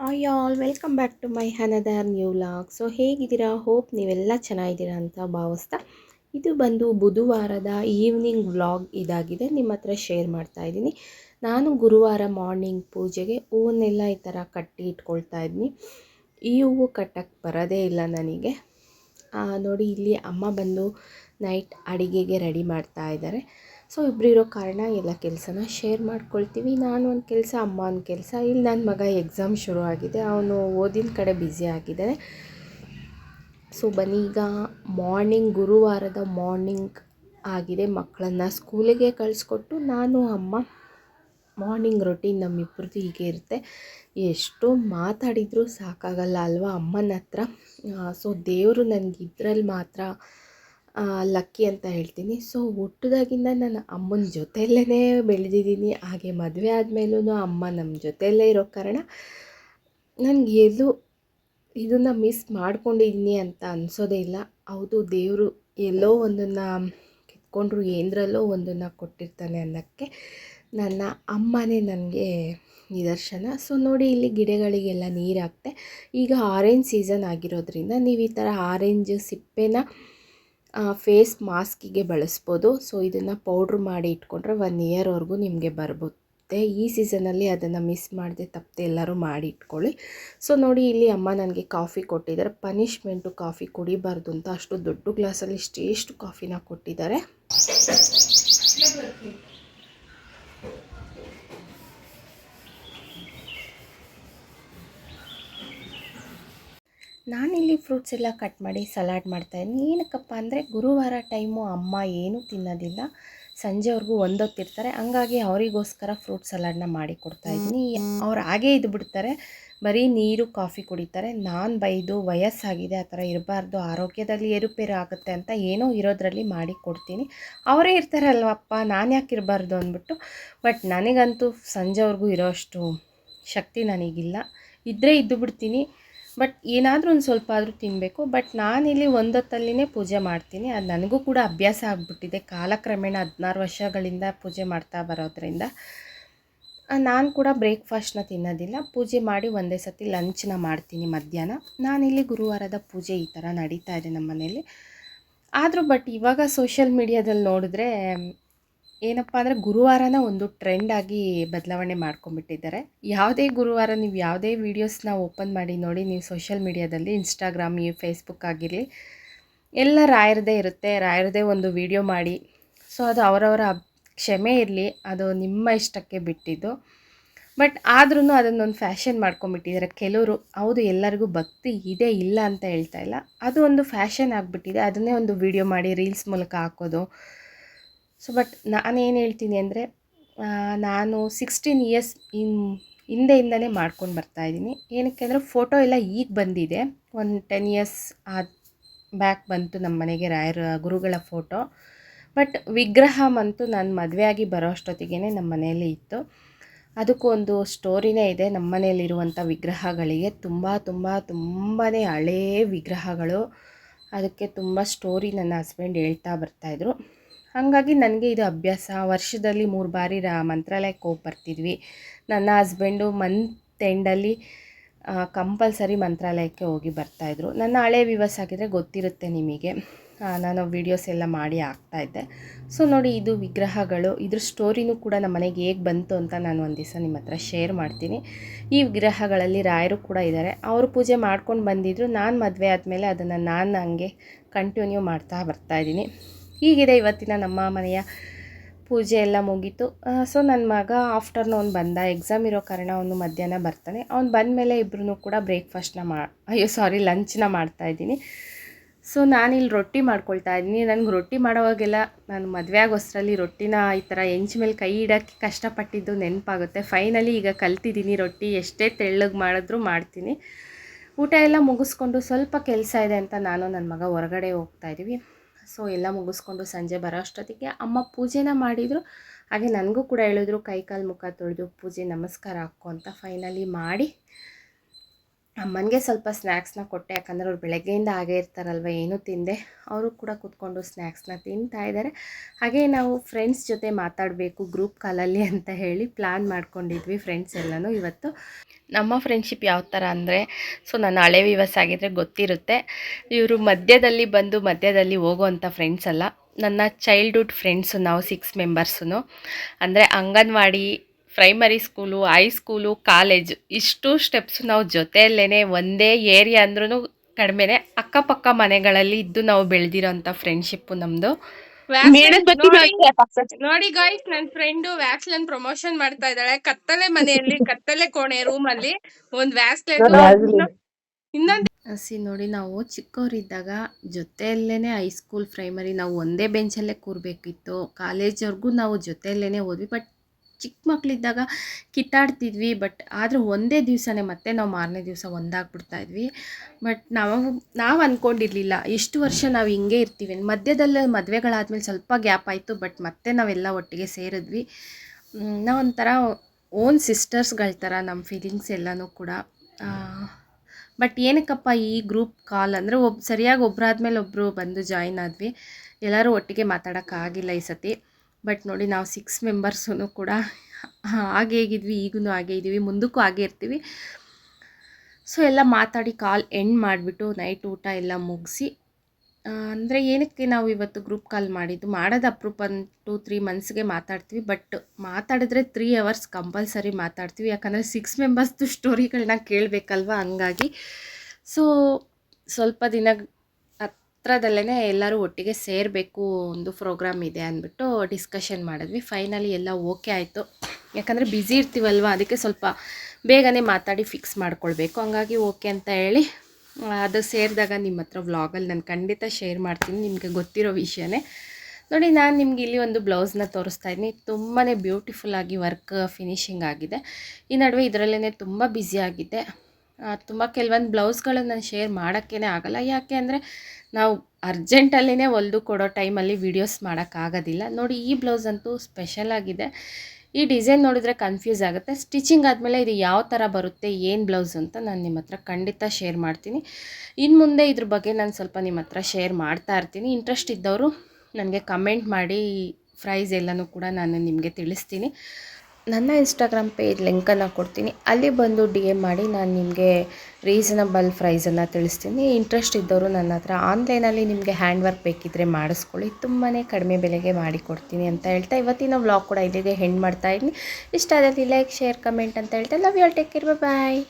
Hi all welcome back to my another new vlog so ಹೇಗಿದ್ದೀರಾ? Hope ನೀವೆಲ್ಲ ಚೆನ್ನಾಗಿದ್ದೀರಾ ಅಂತ ಭಾವಿಸ್ತಾ ಇದು ಬಂದು ಬುಧವಾರದ ಈವ್ನಿಂಗ್ ವ್ಲಾಗ್ ಇದಾಗಿದೆ. ನಿಮ್ಮ ಹತ್ರ ಶೇರ್ ಮಾಡ್ತಾ ಇದ್ದೀನಿ. ನಾನು ಗುರುವಾರ ಮಾರ್ನಿಂಗ್ ಪೂಜೆಗೆ ಹೂವನ್ನೆಲ್ಲ ಈ ಥರ ಕಟ್ಟಿ ಇಟ್ಕೊಳ್ತಾ ಇದ್ದೀನಿ. ಈ ಹೂವು ಕಟ್ಟಕ್ಕೆ ಬರೋದೇ ಇಲ್ಲ ನನಗೆ. ನೋಡಿ, ಇಲ್ಲಿ ಅಮ್ಮ ಬಂದು ನೈಟ್ ಅಡಿಗೆಗೆ ರೆಡಿ ಮಾಡ್ತಾ ಇದ್ದಾರೆ. ಸೊ ಇರೋ ಕಾರಣ ಎಲ್ಲ ಕೆಲಸನ ಶೇರ್ ಮಾಡ್ಕೊಳ್ತೀವಿ. ನಾನು ಒಂದು ಕೆಲಸ, ಅಮ್ಮ ಒಂದು ಕೆಲಸ. ಇಲ್ಲಿ ನನ್ನ ಮಗ ಎಕ್ಸಾಮ್ ಶುರು ಆಗಿದೆ. ಅವನು ಓದಿನ ಕಡೆ ಬ್ಯುಸಿ ಆಗಿದ್ದಾನೆ. ಸೊ, ಬನ್ನಿ, ಈಗ ಮಾರ್ನಿಂಗ್ ಗುರುವಾರದ ಮಾರ್ನಿಂಗ್ ಆಗಿದೆ. ಮಕ್ಕಳನ್ನು ಸ್ಕೂಲಿಗೆ ಕಳಿಸ್ಕೊಟ್ಟು ನಾನು, ಅಮ್ಮ ಮಾರ್ನಿಂಗ್ ರೊಟೀನ್ ನಮ್ಮಿಬ್ಬರದ್ದು ಹೀಗೆ ಇರುತ್ತೆ. ಎಷ್ಟು ಮಾತಾಡಿದರೂ ಸಾಕಾಗಲ್ಲ ಅಲ್ವಾ ಅಮ್ಮನ ಹತ್ರ? ಸೊ ದೇವರು ನನಗೆ ಇದ್ರಲ್ಲಿ ಮಾತ್ರ ಲಕ್ಕಿ ಅಂತ ಹೇಳ್ತೀನಿ. ಸೊ ಹುಟ್ಟಿದಾಗಿಂದ ನಾನು ಅಮ್ಮನ ಜೊತೆಯಲ್ಲೇ ಬೆಳೆದಿದ್ದೀನಿ. ಹಾಗೆ ಮದುವೆ ಆದಮೇಲೂ ಅಮ್ಮ ನಮ್ಮ ಜೊತೆಯಲ್ಲೇ ಇರೋ ಕಾರಣ ನನಗೆ ಎಲ್ಲೂ ಇದನ್ನು ಮಿಸ್ ಮಾಡ್ಕೊಂಡಿದ್ದೀನಿ ಅಂತ ಅನಿಸೋದೇ ಇಲ್ಲ. ಹೌದು, ದೇವರು ಎಲ್ಲೋ ಒಂದನ್ನು ಕಿತ್ಕೊಂಡ್ರು ಏನರಲ್ಲೋ ಒಂದನ್ನು ಕೊಟ್ಟಿರ್ತಾನೆ ಅನ್ನೋಕ್ಕೆ. ನನ್ನ ಅಮ್ಮನೇ ನನಗೆ ನಿದರ್ಶನ ಸೊ ನೋಡಿ ಇಲ್ಲಿ ಗಿಡಗಳಿಗೆಲ್ಲ ನೀರು ಹಾಕ್ತೆ ಈಗ ಆರೆಂಜ್ ಸೀಸನ್ ಆಗಿರೋದ್ರಿಂದ ನೀವು ಈ ಥರ ಆರೆಂಜ್ ಸಿಪ್ಪೆನ ಫೇಸ್ ಮಾಸ್ಕಿಗೆ ಬಳಸ್ಬೋದು. ಸೊ ಇದನ್ನು ಪೌಡ್ರ್ ಮಾಡಿ ಇಟ್ಕೊಂಡ್ರೆ ಒನ್ ಇಯರ್ವರೆಗೂ ನಿಮಗೆ ಬರುತ್ತೆ. ಈ ಸೀಸನಲ್ಲಿ ಅದನ್ನು ಮಿಸ್ ಮಾಡದೆ ತಪ್ಪದೆ ಎಲ್ಲರೂ ಮಾಡಿ ಇಟ್ಕೊಳ್ಳಿ. ಸೊ ನೋಡಿ ಇಲ್ಲಿ ಅಮ್ಮ ನನಗೆ ಕಾಫಿ ಕೊಟ್ಟಿದ್ದಾರೆ. ಪನಿಷ್ಮೆಂಟು ಕಾಫಿ ಕುಡಿಬಾರ್ದು ಅಂತ ಅಷ್ಟು ದೊಡ್ಡ ಗ್ಲಾಸಲ್ಲಿ ಇಷ್ಟೇಷ್ಟು ಕಾಫಿನ ಕೊಟ್ಟಿದ್ದಾರೆ. ನಾನಿಲ್ಲಿ ಫ್ರೂಟ್ಸ್ ಎಲ್ಲ ಕಟ್ ಮಾಡಿ ಸಲಾಡ್ ಮಾಡ್ತಾಯಿದ್ದೀನಿ ಏನಕ್ಕಪ್ಪ ಅಂದರೆ ಗುರುವಾರ ಟೈಮು ಅಮ್ಮ ಏನೂ ತಿನ್ನೋದಿಲ್ಲ. ಸಂಜೆವರೆಗೂ ಒಂದೊತ್ತಿರ್ತಾರೆ ಹಂಗಾಗಿ ಅವರಿಗೋಸ್ಕರ ಫ್ರೂಟ್ ಸಲಾಡ್ನ ಮಾಡಿ ಕೊಡ್ತಾಯಿದ್ದೀನಿ ಅವ್ರು ಹಾಗೇ ಇದ್ದು ಬಿಡ್ತಾರೆ. ಬರೀ ನೀರು ಕಾಫಿ ಕುಡಿತಾರೆ. ನಾನು ಬೈದು ವಯಸ್ಸಾಗಿದೆ, ಆ ಥರ ಇರಬಾರ್ದು. ಆರೋಗ್ಯದಲ್ಲಿ ಏರುಪೇರು ಆಗುತ್ತೆ ಅಂತ ಏನೋ ಇರೋದರಲ್ಲಿ ಮಾಡಿ ಕೊಡ್ತೀನಿ. ಅವರೇ ಇರ್ತಾರಲ್ವಪ್ಪ, ನಾನು ಯಾಕೆ ಇರಬಾರ್ದು ಅಂದ್ಬಿಟ್ಟು. ಬಟ್ ನನಗಂತೂ ಸಂಜೆವರೆಗೂ ಇರೋಷ್ಟು ಶಕ್ತಿ ನನಗಿಲ್ಲ. ಇದ್ದರೆ ಇದ್ದು ಬಿಡ್ತೀನಿ. ಬಟ್ ಏನಾದರೂ ಒಂದು ಸ್ವಲ್ಪ ಆದರೂ ತಿನ್ನಬೇಕು ಬಟ್ ನಾನಿಲ್ಲಿ ಒಂದೊತ್ತಲ್ಲಿನೇ ಪೂಜೆ ಮಾಡ್ತೀನಿ. ಅದು ನನಗೂ ಕೂಡ ಅಭ್ಯಾಸ ಆಗಿಬಿಟ್ಟಿದೆ. ಕಾಲಕ್ರಮೇಣ ಹದಿನಾರು ವರ್ಷಗಳಿಂದ ಪೂಜೆ ಮಾಡ್ತಾ ಬರೋದ್ರಿಂದ. ನಾನು ಕೂಡ ಬ್ರೇಕ್ಫಾಸ್ಟ್ನ ತಿನ್ನೋದಿಲ್ಲ. ಪೂಜೆ ಮಾಡಿ ಒಂದೇ ಸತಿ ಲಂಚ್ನ ಮಾಡ್ತೀನಿ ಮಧ್ಯಾಹ್ನ. ನಾನಿಲ್ಲಿ ಗುರುವಾರದ ಪೂಜೆ ಈ ಥರ ನಡೀತಾ ಇದೆ ನಮ್ಮ ಮನೇಲಿ ಆದರೂ ಬಟ್ ಇವಾಗ ಸೋಷಿಯಲ್ ಮೀಡಿಯಾದಲ್ಲಿ ನೋಡಿದ್ರೆ ಏನಪ್ಪ ಅಂದರೆ ಗುರುವಾರನ ಒಂದು ಟ್ರೆಂಡ್ ಆಗಿ ಬದಲಾವಣೆ ಮಾಡ್ಕೊಂಬಿಟ್ಟಿದ್ದಾರೆ ಯಾವುದೇ ಗುರುವಾರ ನೀವು ಯಾವುದೇ ವೀಡಿಯೋಸ್ನ ಓಪನ್ ಮಾಡಿ ನೋಡಿ, ನೀವು ಸೋಷಿಯಲ್ ಮೀಡಿಯಾದಲ್ಲಿ ಇನ್ಸ್ಟಾಗ್ರಾಮ್ ಈ ಫೇಸ್ಬುಕ್ ಆಗಿರಲಿ, ಎಲ್ಲ ರಾಯರದೇ ಇರುತ್ತೆ, ರಾಯರದೇ ಒಂದು ವಿಡಿಯೋ ಮಾಡಿ. ಸೊ ಅದು ಅವರವರ ಕ್ಷಮೆ ಇರಲಿ, ಅದು ನಿಮ್ಮ ಇಷ್ಟಕ್ಕೆ ಬಿಟ್ಟಿದ್ದು. ಬಟ್ ಆದ್ರೂ ಅದನ್ನೊಂದು ಫ್ಯಾಷನ್ ಮಾಡ್ಕೊಂಬಿಟ್ಟಿದ್ದಾರೆ ಕೆಲವರು, ಹೌದು, ಎಲ್ಲರಿಗೂ ಭಕ್ತಿ ಇದೆ, ಇಲ್ಲ ಅಂತ ಹೇಳ್ತಾ ಇಲ್ಲ. ಅದು ಒಂದು ಫ್ಯಾಷನ್ ಆಗಿಬಿಟ್ಟಿದೆ. ಅದನ್ನೇ ಒಂದು ವಿಡಿಯೋ ಮಾಡಿ ರೀಲ್ಸ್ ಮೂಲಕ ಹಾಕೋದು. ಸೊ ಬಟ್ ನಾನೇನು ಹೇಳ್ತೀನಿ ಅಂದರೆ ನಾನು ಸಿಕ್ಸ್ಟೀನ್ ಇಯರ್ಸ್ ಇನ್, ಹಿಂದೆಯಿಂದಲೇ ಮಾಡ್ಕೊಂಡು ಬರ್ತಾಯಿದ್ದೀನಿ ಏನಕ್ಕೆ ಅಂದರೆ ಫೋಟೋ ಎಲ್ಲ ಈಗ ಬಂದಿದೆ. ಒಂದು ಟೆನ್ ಇಯರ್ಸ್ ಆದ ಬ್ಯಾಕ್ ಬಂತು ನಮ್ಮ ಮನೆಗೆ ರಾಯರ, ಗುರುಗಳ ಫೋಟೋ ಬಟ್ ವಿಗ್ರಹ ಅಂತೂ ನಾನು ಮದುವೆಯಾಗಿ ಬರೋ ಅಷ್ಟೊತ್ತಿಗೆ ನಮ್ಮ ಮನೆಯಲ್ಲಿ ಇತ್ತು. ಅದಕ್ಕೂ ಒಂದು ಸ್ಟೋರಿನೇ ಇದೆ. ನಮ್ಮ ಮನೆಯಲ್ಲಿರುವಂಥ ವಿಗ್ರಹಗಳಿಗೆ ತುಂಬ ತುಂಬ ತುಂಬಾ ಹಳೇ ವಿಗ್ರಹಗಳು. ಅದಕ್ಕೆ ತುಂಬ ಸ್ಟೋರಿ ನನ್ನ ಹಸ್ಬೆಂಡ್ ಹೇಳ್ತಾ ಬರ್ತಾಯಿದ್ರು ಹಾಗಾಗಿ ನನಗೆ ಇದು ಅಭ್ಯಾಸ. ವರ್ಷದಲ್ಲಿ ಮೂರು ಬಾರಿ ರಾ ಮಂತ್ರಾಲಯಕ್ಕೆ ಹೋಗಿ ಬರ್ತಿದ್ವಿ. ನನ್ನ ಹಸ್ಬೆಂಡು ಮಂತ್ ಎಂಡಲ್ಲಿ ಕಂಪಲ್ಸರಿ ಮಂತ್ರಾಲಯಕ್ಕೆ ಹೋಗಿ ಬರ್ತಾಯಿದ್ರು ನನ್ನ ಹಳೆ ವಿವಸ್ ಆಗಿದ್ರೆ ಗೊತ್ತಿರುತ್ತೆ ನಿಮಗೆ. ನಾನು ವೀಡಿಯೋಸ್ ಎಲ್ಲ ಮಾಡಿ ಹಾಕ್ತಾಯಿದ್ದೆ ಸೊ ನೋಡಿ ಇದು ವಿಗ್ರಹಗಳು. ಇದ್ರ ಸ್ಟೋರಿನೂ ಕೂಡ ನಮ್ಮ ಮನೆಗೆ ಹೇಗೆ ಬಂತು ಅಂತ ನಾನು ಒಂದು ದಿವಸ ನಿಮ್ಮ ಹತ್ರ ಶೇರ್ ಮಾಡ್ತೀನಿ. ಈ ವಿಗ್ರಹಗಳಲ್ಲಿ ರಾಯರು ಕೂಡ ಇದ್ದಾರೆ ಅವರು ಪೂಜೆ ಮಾಡ್ಕೊಂಡು ಬಂದಿದ್ರು. ನಾನು ಮದುವೆ ಆದಮೇಲೆ ಅದನ್ನು ನಾನು ಹಂಗೆ ಕಂಟಿನ್ಯೂ ಮಾಡ್ತಾ ಬರ್ತಾಯಿದ್ದೀನಿ ಹೀಗಿದೆ ಇವತ್ತಿನ ನಮ್ಮ ಮನೆಯ ಪೂಜೆ ಎಲ್ಲ ಮುಗೀತು. ಸೊ ನನ್ನ ಮಗ ಆಫ್ಟರ್ನೂನ್ ಬಂದ ಎಕ್ಸಾಮ್ ಇರೋ ಕಾರಣ ಅವನು ಮಧ್ಯಾಹ್ನ ಬರ್ತಾನೆ. ಅವ್ನು ಬಂದಮೇಲೆ ಇಬ್ಬರೂ ಕೂಡ ಬ್ರೇಕ್ಫಾಸ್ಟ್ನ ಮಾ, ಅಯ್ಯೋ ಸಾರಿ ಲಂಚ್ನ ಮಾಡ್ತಾಯಿದ್ದೀನಿ ಸೊ ನಾನಿಲ್ಲಿ ರೊಟ್ಟಿ ಮಾಡ್ಕೊಳ್ತಾ ಇದ್ದೀನಿ. ನನಗೆ ರೊಟ್ಟಿ ಮಾಡೋವಾಗೆಲ್ಲ ನಾನು ಮದುವೆ ಆಗೋಸ್ರಲ್ಲಿ ರೊಟ್ಟಿನ ಈ ಥರ ಹೆಂಚ್ ಮೇಲೆ ಕೈ ಇಡೋಕ್ಕೆ ಕಷ್ಟಪಟ್ಟಿದ್ದು ನೆನಪಾಗುತ್ತೆ. ಫೈನಲಿ ಈಗ ಕಲ್ತಿದ್ದೀನಿ ರೊಟ್ಟಿ. ಎಷ್ಟೇ ತೆಳ್ಳಗೆ ಮಾಡಿದ್ರೂ ಮಾಡ್ತೀನಿ. ಊಟ ಎಲ್ಲ ಮುಗಿಸ್ಕೊಂಡು ಸ್ವಲ್ಪ ಕೆಲಸ ಇದೆ ಅಂತ ನಾನು ನನ್ನ ಮಗ ಹೊರಗಡೆ ಹೋಗ್ತಾ ಇದ್ದೀವಿ. ಸೊ ಎಲ್ಲ ಮುಗಿಸ್ಕೊಂಡು ಸಂಜೆ ಬರೋ ಅಷ್ಟೊತ್ತಿಗೆ ಅಮ್ಮ ಪೂಜೆನ ಮಾಡಿದರು. ಹಾಗೆ ನನಗೂ ಕೂಡ ಹೇಳಿದ್ರು, ಕೈ ಕಾಲು ಮುಖ ತೊಳೆದು ಪೂಜೆ ನಮಸ್ಕಾರ ಹಾಕೋ ಅಂತ ಫೈನಲಿ ಮಾಡಿ. ಅಮ್ಮನಿಗೆ ಸ್ವಲ್ಪ ಸ್ನ್ಯಾಕ್ಸ್ನ ಕೊಟ್ಟೆ. ಯಾಕಂದರೆ ಅವ್ರು ಬೆಳಗ್ಗೆಯಿಂದ ಆಗೇ ಇರ್ತಾರಲ್ವ, ಏನೂ ತಿಂದೆ. ಅವರು ಕೂಡ ಕೂತ್ಕೊಂಡು ಸ್ನ್ಯಾಕ್ಸ್ನ ತಿಂತಾ ಇದ್ದಾರೆ. ಹಾಗೆ ನಾವು ಫ್ರೆಂಡ್ಸ್ ಜೊತೆ ಮಾತಾಡಬೇಕು ಗ್ರೂಪ್ ಕಾಲಲ್ಲಿ ಅಂತ ಹೇಳಿ ಪ್ಲ್ಯಾನ್ ಮಾಡ್ಕೊಂಡಿದ್ವಿ ಫ್ರೆಂಡ್ಸ್ ಎಲ್ಲನೂ ಇವತ್ತು. ನಮ್ಮ ಫ್ರೆಂಡ್ಶಿಪ್ ಯಾವ ಥರ ಅಂದರೆ, ಸೊ ನಾನು ಹಳೆ ವಿವಸ್ ಆಗಿದ್ರೆ ಗೊತ್ತಿರುತ್ತೆ. ಇವರು ಮಧ್ಯದಲ್ಲಿ ಬಂದು ಮಧ್ಯದಲ್ಲಿ ಹೋಗೋವಂಥ ಫ್ರೆಂಡ್ಸ್ ಅಲ್ಲ. ನನ್ನ ಚೈಲ್ಡ್ಹುಡ್ ಫ್ರೆಂಡ್ಸು ನಾವು ಸಿಕ್ಸ್ ಮೆಂಬರ್ಸು ಅಂದರೆ anganwadi primary school high school college ಇಷ್ಟು ಸ್ಟೆಪ್ಸ್ ನಾವು ಜೊತೆಯಲ್ಲೇ ಒಂದೇ ಏರಿಯಾ ಅಂದ್ರೂ ಕಡಿಮೆನೆ ಅಕ್ಕಪಕ್ಕ ಮನೆಗಳಲ್ಲಿ ಇದ್ದು ನಾವು ಬೆಳೆದಿರೋ ಅಂಥ ಫ್ರೆಂಡ್ಶಿಪ್ಪು ನಮ್ಮದು ನೋಡಿ ಗಾಯ್ಸ್ ನನ್ ಫ್ರೆಂಡ್ ವ್ಯಾಕ್ಸ್ಲನ್ ಪ್ರಮೋಷನ್ ಮಾಡ್ತಾ ಇದ್ದಾಳೆ. ಕತ್ತಲೆ ಮನೆಯಲ್ಲಿ ಕತ್ತಲೆ ಕೋಣೆ ರೂಮ್ ಅಲ್ಲಿ ಒಂದ್ ವ್ಯಾಕ್ಸ್ಲನ್ ಇನ್ನೊಂದ್ ಸಿ ನೋಡಿ ನಾವು ಚಿಕ್ಕವರಿದ್ದಾಗ ಜೊತೆಯಲ್ಲೇ ಹೈಸ್ಕೂಲ್ ಪ್ರೈಮರಿ ನಾವು ಒಂದೇ ಬೆಂಚಲ್ಲೇ ಕೂರ್ಬೇಕಿತ್ತು. ಕಾಲೇಜ್ವರೆಗೂ ನಾವು ಜೊತೆಯಲ್ಲೇ ಓದ್ವಿ ಬಟ್ ಚಿಕ್ಕ ಮಕ್ಕಳಿದ್ದಾಗ ಕಿತ್ತಾಡ್ತಿದ್ವಿ, ಬಟ್ ಆದರೂ ಒಂದೇ ದಿವಸನೇ ಮತ್ತೆ ನಾವು ಮಾರನೇ ದಿವಸ ಒಂದಾಗ್ಬಿಡ್ತಾ ಇದ್ವಿ. ಬಟ್ ನಾವು ನಾವು ಅಂದ್ಕೊಂಡಿರಲಿಲ್ಲ ಎಷ್ಟು ವರ್ಷ ನಾವು ಹಿಂಗೆ ಇರ್ತೀವಿ. ಮಧ್ಯದಲ್ಲೇ ಮದುವೆಗಳಾದ್ಮೇಲೆ ಸ್ವಲ್ಪ ಗ್ಯಾಪ್ ಆಯಿತು, ಬಟ್ ಮತ್ತೆ ನಾವೆಲ್ಲ ಒಟ್ಟಿಗೆ ಸೇರಿದ್ವಿ. ನಾವೊಂಥರ ಓನ್ ಸಿಸ್ಟರ್ಸ್ಗಳ ಥರ ನಮ್ಮ ಫೀಲಿಂಗ್ಸ್ ಎಲ್ಲನೂ ಕೂಡ. ಬಟ್ ಏನಕ್ಕಪ್ಪ, ಈ ಗ್ರೂಪ್ ಕಾಲ್ ಅಂದರೆ ಒಬ್, ಸರಿಯಾಗಿ ಒಬ್ಬರಾದ್ಮೇಲೆ ಒಬ್ಬರು ಬಂದು ಜಾಯಿನ್ ಆದ್ವಿ. ಎಲ್ಲರೂ ಒಟ್ಟಿಗೆ ಮಾತಾಡೋಕ್ಕಾಗಿಲ್ಲ ಈ ಸತಿ. ಬಟ್ ನೋಡಿ ನಾವು ಸಿಕ್ಸ್ ಮೆಂಬರ್ಸೂ ಕೂಡ ಹಾಗೆ ಹೇಗಿದ್ವಿ ಈಗೂ ಹಾಗೆ ಇದ್ದೀವಿ, ಮುಂದಕ್ಕೂ ಹಾಗೆ ಇರ್ತೀವಿ. ಸೊ ಎಲ್ಲ ಮಾತಾಡಿ ಕಾಲ್ ಎಂಡ್ ಮಾಡಿಬಿಟ್ಟು ನೈಟ್ ಊಟ ಎಲ್ಲ ಮುಗಿಸಿ ಅಂದರೆ ಏನಕ್ಕೆ ನಾವು ಇವತ್ತು ಗ್ರೂಪ್ ಕಾಲ್ ಮಾಡಿದ್ದು? ಮಾಡೋದು ಅಪ್ರೂಪ್ ಟು ತ್ರೀ ಮಂತ್ಸ್ಗೆ ಮಾತಾಡ್ತೀವಿ ಬಟ್ ಮಾತಾಡಿದ್ರೆ ತ್ರೀ ಅವರ್ಸ್ ಕಂಪಲ್ಸರಿ ಮಾತಾಡ್ತೀವಿ. ಯಾಕಂದರೆ ಸಿಕ್ಸ್ ಮೆಂಬರ್ಸ್ದು ಸ್ಟೋರಿಗಳನ್ನ ಕೇಳಬೇಕಲ್ವ ಹಂಗಾಗಿ. ಸೊ ಸ್ವಲ್ಪ ದಿನ ಹತ್ರದಲ್ಲೇ ಎಲ್ಲರೂ ಒಟ್ಟಿಗೆ ಸೇರಬೇಕು ಒಂದು ಪ್ರೋಗ್ರಾಮ್ ಇದೆ ಅಂದ್ಬಿಟ್ಟು ಡಿಸ್ಕಷನ್ ಮಾಡಿದ್ವಿ. ಫೈನಲಿ ಎಲ್ಲ ಓಕೆ ಆಯಿತು. ಯಾಕಂದರೆ ಬ್ಯುಸಿ ಇರ್ತೀವಲ್ವ, ಅದಕ್ಕೆ ಸ್ವಲ್ಪ ಬೇಗನೆ ಮಾತಾಡಿ ಫಿಕ್ಸ್ ಮಾಡ್ಕೊಳ್ಬೇಕು. ಹಂಗಾಗಿ ಓಕೆ ಅಂತ ಹೇಳಿ ಅದು ಸೇರಿದಾಗ ನಿಮ್ಮ ಹತ್ರ ವ್ಲಾಗಲ್ಲಿ ನಾನು ಖಂಡಿತ ಶೇರ್ ಮಾಡ್ತೀನಿ. ನಿಮಗೆ ಗೊತ್ತಿರೋ ವಿಷಯನೇ. ನೋಡಿ, ನಾನು ನಿಮ್ಗೆ ಇಲ್ಲಿ ಒಂದು ಬ್ಲೌಸ್ನ ತೋರಿಸ್ತಾ ಇದ್ದೀನಿ. ತುಂಬಾ ಬ್ಯೂಟಿಫುಲ್ಲಾಗಿ ವರ್ಕ್ ಫಿನಿಶಿಂಗ್ ಆಗಿದೆ. ಈ ನಡುವೆ ಇದರಲ್ಲೇ ತುಂಬ ಬ್ಯುಸಿ ಆಗಿದ್ದೆ ತುಂಬ ಕೆಲವೊಂದು ಬ್ಲೌಸ್ಗಳನ್ನು ನಾನು ಶೇರ್ ಮಾಡೋಕ್ಕೇ ಆಗಲ್ಲ. ಯಾಕೆ ಅಂದರೆ ನಾವು ಅರ್ಜೆಂಟಲ್ಲಿನೇ ಹೊಲ್ದು ಕೊಡೋ ಟೈಮಲ್ಲಿ ವೀಡಿಯೋಸ್ ಮಾಡೋಕ್ಕಾಗೋದಿಲ್ಲ ನೋಡಿ ಈ ಬ್ಲೌಸ್ ಅಂತೂ ಸ್ಪೆಷಲ್ ಆಗಿದೆ. ಈ ಡಿಸೈನ್ ನೋಡಿದರೆ ಕನ್ಫ್ಯೂಸ್ ಆಗುತ್ತೆ. ಸ್ಟಿಚಿಂಗ್ ಆದಮೇಲೆ ಇದು ಯಾವ ಥರ ಬರುತ್ತೆ, ಏನು ಬ್ಲೌಸ್ ಅಂತ ನಾನು ನಿಮ್ಮ ಹತ್ರ ಖಂಡಿತ ಶೇರ್ ಮಾಡ್ತೀನಿ. ಇನ್ನು ಮುಂದೆ ಇದ್ರ ಬಗ್ಗೆ ನಾನು ಸ್ವಲ್ಪ ನಿಮ್ಮ ಹತ್ರ ಶೇರ್ ಮಾಡ್ತಾ ಇರ್ತೀನಿ. ಇಂಟ್ರೆಸ್ಟ್ ಇದ್ದವರು ನನಗೆ ಕಮೆಂಟ್ ಮಾಡಿ ಪ್ರೈಸ್ ಎಲ್ಲನೂ ಕೂಡ ನಾನು ನಿಮಗೆ ತಿಳಿಸ್ತೀನಿ. ನನ್ನ ಇನ್ಸ್ಟಾಗ್ರಾಮ್ ಪೇಜ್ ಲಿಂಕನ್ನು ಕೊಡ್ತೀನಿ. ಅಲ್ಲಿ ಬಂದು ಡಿ ಎಂ ಮಾಡಿ ನಾನು ನಿಮಗೆ ರೀಸನಬಲ್ ಪ್ರೈಸನ್ನು ತಿಳಿಸ್ತೀನಿ. ಇಂಟ್ರೆಸ್ಟ್ ಇದ್ದವರು ನನ್ನ ಹತ್ರ ಆನ್ಲೈನಲ್ಲಿ ನಿಮಗೆ ಹ್ಯಾಂಡ್ ವರ್ಕ್ ಬೇಕಿದ್ದರೆ ಮಾಡಿಸ್ಕೊಳ್ಳಿ. ತುಂಬಾ ಕಡಿಮೆ ಬೆಲೆಗೆ ಮಾಡಿಕೊಡ್ತೀನಿ ಅಂತ ಹೇಳ್ತಾ ಇವತ್ತಿನ ವ್ಲಾಗ್ ಕೂಡ ಇಲ್ಲಿಗೆ ಹೆಣ್ಣು ಮಾಡ್ತಾ ಇದ್ದೀನಿ. ಇಷ್ಟ ಆದಲ್ಲಿ ಲೈಕ್ ಶೇರ್ ಕಮೆಂಟ್ ಅಂತ ಹೇಳ್ತಾ love you all take care bye